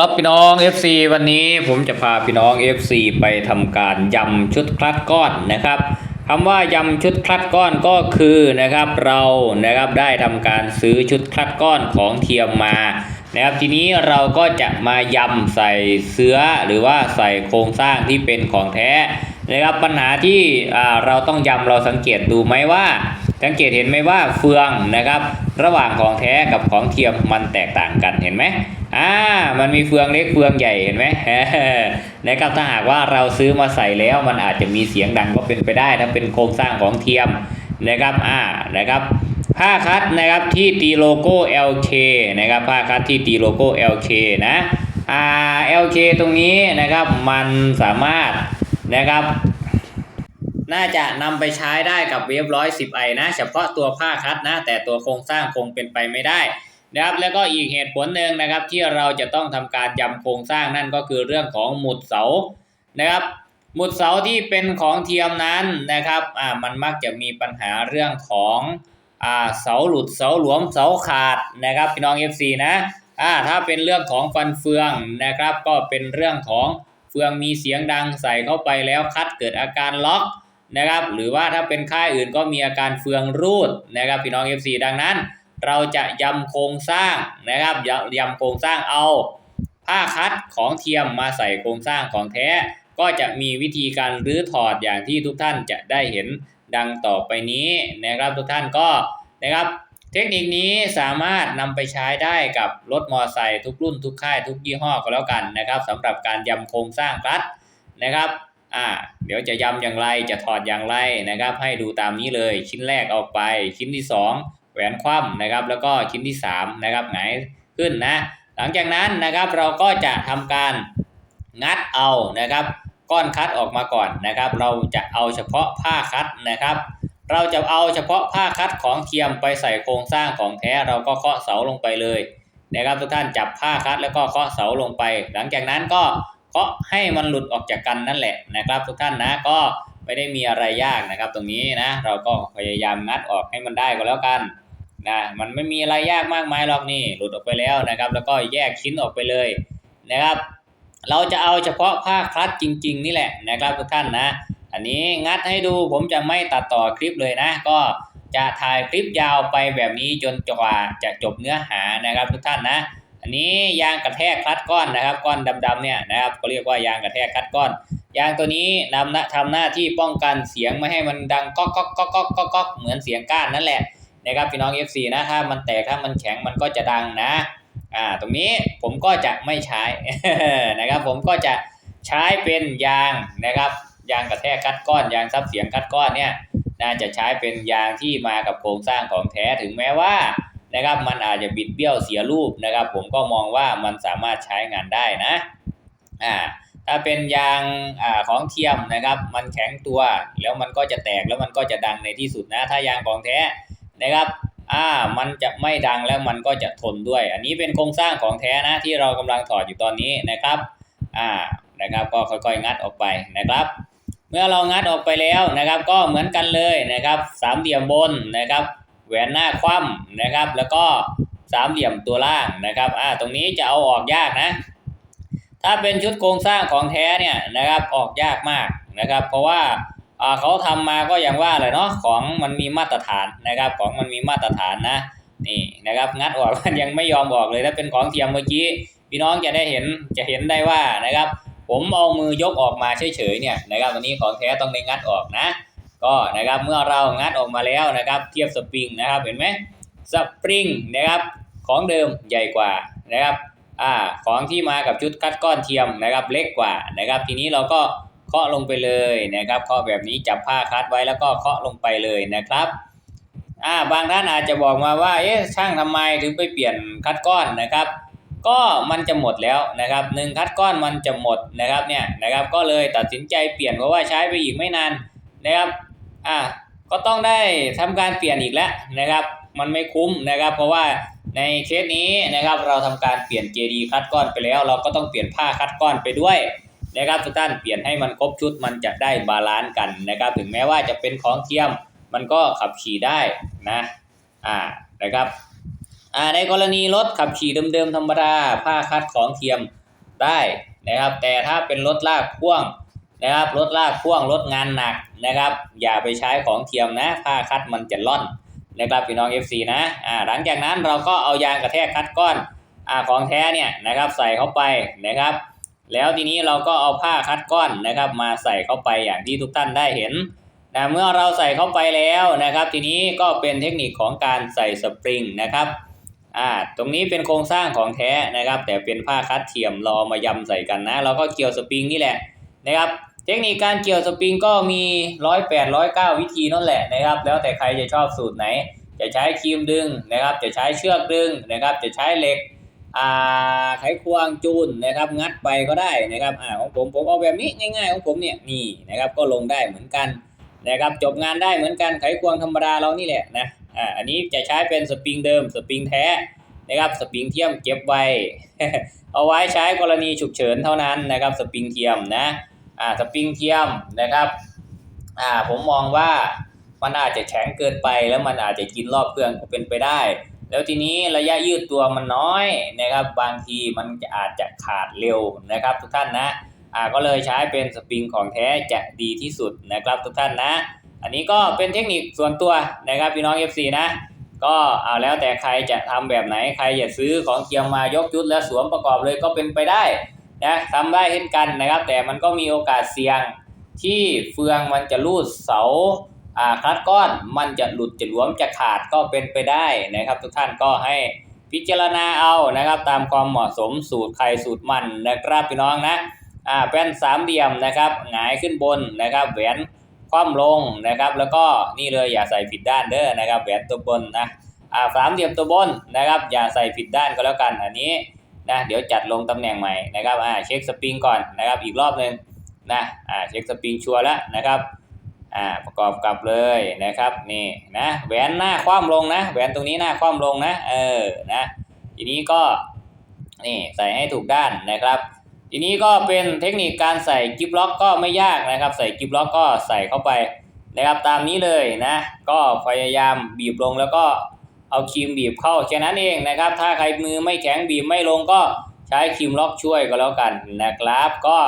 ครับพี่น้อง FC วันนี้ผมจะพาพี่น้อง FC ไปทำการยำชุดคลัดก้อนนะครับคำว่ายำชุดคลัดก้อนก็คือนะครับเรานะครับได้ทำการซื้อชุดคลัดก้อนของเทียมมานะครับทีนี้เราก็จะมายำใส่เสื้อหรือว่าใส่โครงสร้างที่เป็นของแท้นะครับปัญหาที่เราต้องยำเราสังเกตดูไหมว่า สังเกตเห็นไหมว่าเฟืองนะครับ ระหว่างของแท้กับของเทียมมันแตกต่างกันเห็นไหม อ่ามันมีเฟืองเล็กเฟืองใหญ่เห็นไหมนะครับถ้าหากว่าเราซื้อมาใส่แล้วมันอาจจะมีเสียงดังก็เป็นไปได้ถ้าเป็นโครงสร้างของเทียมนะครับอ่านะครับผ้าคัดนะครับที่ตีโลโก้ LK นะครับผ้าคัดที่ตีโลโก้ LK นะอ่า LK ตรงนี้นะครับมันสามารถนะครับน่าจะนำไปใช้ได้กับเวฟร้อยสิบไอนะ เฉพาะตัวผ้าคัดนะ แต่ตัวโครงสร้างคงเป็นไปไม่ได้ นะครับแล้วก็อีกเหตุผลหนึ่งนะครับที่เราจะต้องทำการยำโครงสร้างนั่นก็คือเรื่องของหมุดเสานะครับ หมุดเสาที่เป็นของเทียมนั้นนะครับอ่ามันมักจะมีปัญหาเรื่องของอ่าเสาหลุดเสาหลวมเสาขาดนะครับพี่น้อง FC นะอ่าถ้าเป็นเรื่องของฟันเฟืองนะครับ ก็เป็นเรื่องของเฟืองมีเสียงดังใส่เข้าไปแล้วคัดเกิดอาการล็อกนะครับ หรือว่าถ้าเป็นค่ายอื่นก็มีอาการเฟืองรูดนะครับพี่น้อง FC ดังนั้น เราจะยำโครงสร้างนะครับยำยำโครงสร้างเอาผ้าคัดของเทียมมาใส่โครงสร้างของแท้ ก็จะมีวิธีการรื้อถอดอย่างที่ทุกท่านจะได้เห็นดังต่อไปนี้นะครับทุกท่านก็นะครับ เทคนิคนี้สามารถนำไปใช้ได้กับรถมอเตอร์ไซค์ทุกรุ่นทุกค่ายทุกยี่ห้อก็แล้วกันนะครับสำหรับการยำโครงสร้างคลัตนะครับอ่าเดี๋ยวจะยำอย่างไรจะถอดอย่างไรนะครับ ให้ดูตามนี้เลยชิ้นแรกออกไปชิ้นที่สอง หวนคว่ำนะครับ แล้วก็ชิ้นที่สามนะครับหงายขึ้นนะ หลังจากนั้นนะครับเราก็จะทำการงัดเอานะครับ ก้อนคัดออกมาก่อนนะครับ เราจะเอาเฉพาะผ้าคัดนะครับ เราจะเอาเฉพาะผ้าคัดของเทียมไปใส่โครงสร้างของแท้เราก็เคาะเสาลงไปเลยนะครับทุกท่านจับผ้าคัดแล้วก็เคาะเสาลงไป หลังจากนั้นก็เคาะให้มันหลุดออกจากกันนั่นแหละนะครับ ทุกท่านนะก็ไม่ได้มีอะไรยากนะครับ ตรงนี้นะเราก็พยายามงัดออกให้มันได้ก็แล้วกัน นะมันไม่มีอะไรยากมากมายหรอกนี่หลุดออกไปแล้วนะครับ แล้วก็แยกชิ้นออกไปเลยนะครับ เราจะเอาเฉพาะผ้าคลัตจริง ๆ นี่แหละนะครับทุกท่านนะ อันนี้งัดให้ดูผมจะไม่ตัดต่อคลิปเลยนะ ก็จะถ่ายคลิปยาวไปแบบนี้จนกว่าจะจบเนื้อหานะครับทุกท่านนะ อันนี้ยางกระแทกคลัดก้อนนะครับ ก้อนดำๆเนี่ยนะครับก็เรียกว่ายางกระแทกคลัดก้อน ยางตัวนี้นำนะทำหน้าที่ป้องกันเสียงไม่ให้มันดังก๊อกก๊อกก๊อกก๊อกก๊อกก๊อกเหมือนเสียงก้านนั่นแหละ นะครับพี่น้อง FC นะถ้ามันแตกถ้ามันแข็งมันก็จะดังนะอ่าตรงนี้ผมก็จะไม่ใช้นะครับผมก็จะใช้เป็นยางนะครับยางกระแทกคัดก้อนยางซับเสียงคัดก้อนเนี่ยน่าจะใช้เป็นยางที่มากับโครงสร้างของแท้ถึงแม้ว่านะครับมันอาจจะบิดเบี้ยวเสียรูปนะครับ ผมก็มองว่ามันสามารถใช้งานได้นะอ่าถ้าเป็นยางอ่าของเทียมนะครับ มันแข็งตัวแล้วมันก็จะแตกแล้วมันก็จะดังในที่สุดนะ ถ้ายางของแท้ นะครับอ่ามันจะไม่ดังแล้วมันก็จะทนด้วย อันนี้เป็นโครงสร้างของแท้นะที่เรากำลังถอดอยู่ตอนนี้นะครับอ่านะครับก็ค่อยๆงัดออกไปนะครับ เมื่อเรางัดออกไปแล้วนะครับ ก็เหมือนกันเลยนะครับสามเหลี่ยมบนนะครับ แหวนหน้าคว่ำนะครับ แล้วก็สามเหลี่ยมตัวล่างนะครับอ่าตรงนี้จะเอาออกยากนะ ถ้าเป็นชุดโครงสร้างของแท้เนี่ยนะครับออกยากมากนะครับ เพราะว่า เขาทำมาก็อย่างว่าแหละเนาะของมันมีมาตรฐานนะครับ ของมันมีมาตรฐานนะนี่นะครับงัดออกมันยังไม่ยอมออกเลยถ้าเป็นของเทียมเมื่อกี้พี่น้องจะได้เห็นจะเห็นได้ว่านะครับ ผมเอามือยกออกมาเฉยๆเนี่ยนะครับวันนี้ของแท้ต้องได้งัดออกนะ ก็นะครับเมื่อเรางัดออกมาแล้วนะครับ เทียบสปริงนะครับเห็นไหมสปริงนะครับของเดิมใหญ่กว่านะครับอ่าของที่มากับชุดคัดก้อนเทียมนะครับเล็กกว่านะครับ ทีนี้เราก็ เคาะลงไปเลยนะครับเคาะแบบนี้จับผ้าคัดไว้แล้วก็เคาะลงไปเลยนะครับอ่าบางท่านอาจจะบอกมาว่าเอ๊ะช่างทำไมถึงไปเปลี่ยนคัดก้อนนะครับ ก็มันจะหมดแล้วนะครับหนึ่งคัดก้อนมันจะหมดนะครับเนี่ยนะครับก็เลยตัดสินใจเปลี่ยนเพราะว่าใช้ไปอีกไม่นานนะครับอ่าก็ต้องได้ทำการเปลี่ยนอีกแล้วนะครับ มันไม่คุ้มนะครับ เพราะว่าในเคสนี้นะครับเราทำการเปลี่ยน JD คัดก้อนไปแล้ว เราก็ต้องเปลี่ยนผ้าคัดก้อนไปด้วย นะครับทุกท่านเปลี่ยนให้มันครบชุดมันจะได้บาลานซ์กันนะครับ ถึงแม้ว่าจะเป็นของเทียมมันก็ขับขี่ได้นะอ่านะครับอ่าในกรณีรถขับขี่เดิมๆธรรมดาผ้าคัดของเทียมได้นะครับ แต่ถ้าเป็นรถลากพ่วงนะครับรถลากพ่วงรถงานหนักนะครับ อย่าไปใช้ของเทียมนะผ้าคัดมันจะล่อนนะครับพี่น้อง FC นะอ่าหลังจากนั้นเราก็เอายางกระแทกคัดก้อนอ่าของแท้เนี่ยนะครับใส่เข้าไปนะครับ แล้วทีนี้เราก็เอาผ้าคัดก้อนนะครับมาใส่เข้าไปอย่างที่ทุกท่านได้เห็นนะเมื่อเราใส่เข้าไปแล้วนะครับ ทีนี้ก็เป็นเทคนิคของการใส่สปริงนะครับอ่าตรงนี้เป็นโครงสร้างของแท้นะครับ แต่เป็นผ้าคัดเทียมรอมายำใส่กันนะ เราก็เกี่ยวสปริงนี่แหละนะครับเทคนิคการเกี่ยวสปริงก็มีร้อยแปดร้อยเก้าวิธีนั่นแหละนะครับ แล้วแต่ใครจะชอบสูตรไหน จะใช้ครีมดึงนะครับ จะใช้เชือกดึงนะครับ จะใช้เหล็ก อ่าไขควงจูนนะครับงัดไปก็ได้นะครับอ่าของผมผมเอาแบบนี้ง่ายๆของผมเนี่ยนี่นะครับก็ลงได้เหมือนกันนะครับจบงานได้เหมือนกันไขควงธรรมดาเรานี่แหละนะอ่าอันนี้จะใช้เป็นสปริงเดิมสปริงแท้นะครับสปริงเทียมเก็บไว้เอาไว้ใช้กรณีฉุกเฉินเท่านั้นนะครับสปริงเทียมนะอ่าสปริงเทียมนะครับอ่าผมมองว่ามันอาจจะแข็งเกินไปแล้วมันอาจจะกินรอบเครื่องก็เป็นไปได้ แล้วทีนี้ระยะยืดตัวมันน้อยนะครับ บางทีมันจะอาจจะขาดเร็วนะครับ ทุกท่านนะอ่าก็เลยใช้เป็นสปริงของแท้จะดีที่สุดนะครับทุกท่านนะ อันนี้ก็เป็นเทคนิคส่วนตัวนะครับพี่น้อง FC นะ ก็เอาแล้วแต่ใครจะทำแบบไหนใครจะซื้อของเทียมมายกชุดแล้วสวมประกอบเลยก็เป็นไปได้นะทำได้เช่นกันนะครับ แต่มันก็มีโอกาสเสี่ยงที่เฟืองมันจะรูดเสา คลัดก้อนมันจะหลุดจะหลวมจะขาดก็เป็นไปได้นะครับ ทุกท่านก็ให้พิจารณาเอานะครับ ตามความเหมาะสมสูตรใครสูตรมันนะครับพี่น้องนะอ่าแป้นสามเหลี่ยมนะครับหงายขึ้นบนนะครับแหวนคว่ำลงนะครับ แล้วก็นี่เลยอย่าใส่ผิดด้านเด้อนะครับแหวนตัวบนนะอ่าสามเหลี่ยมตัวบนนะครับ อย่าใส่ผิดด้านก็แล้วกันอันนี้นะเดี๋ยวจัดลงตำแหน่งใหม่นะครับอ่าเช็คสปริงก่อนนะครับอีกรอบหนึ่งนะอ่าเช็คสปริงชัวร์แล้วนะครับ อ่าประกอบกับเลยนะครับนี่นะแหวนหน้าคว่ำลงนะแหวนตรงนี้หน้าคว่ำลงนะเออนะทีนี้ก็นี่ใส่ให้ถูกด้านนะครับ ทีนี้ก็เป็นเทคนิคการใส่กิฟล็อกก็ไม่ยากนะครับ ใส่กิฟล็อกก็ใส่เข้าไปนะครับตามนี้เลยนะ ก็พยายามบีบลงแล้วก็เอาครีมบีบเข้าแค่นั้นเองนะครับ ถ้าใครมือไม่แข็งบีบไม่ลงก็ใช้ครีมล็อกช่วยก็แล้วกันนะครับ ก็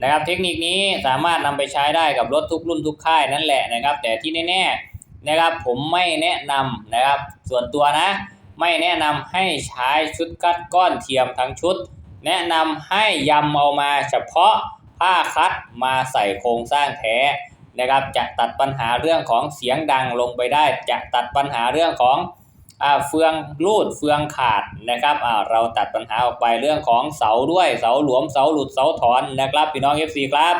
นะครับเทคนิคนี้สามารถนำไปใช้ได้กับรถทุกรุ่นทุกค่ายนั่นแหละนะครับ แต่ที่แน่ๆนะครับผมไม่แนะนำนะครับ ส่วนตัวนะ ไม่แนะนำให้ใช้ชุดกัดก้อนเทียมทั้งชุด แนะนำให้ยำเอามาเฉพาะผ้าคัดมาใส่โครงสร้างแท้นะครับจะตัดปัญหาเรื่องของเสียงดังลงไปได้ จะตัดปัญหาเรื่องของอเฟืองรูดเฟืองขาด นะครับอ่าเราตัดปัญหาออกไปเรื่องของเสาด้วยเสาหลวมเสาหลุดเสาถอนนะครับพี่น้อง FC ครับ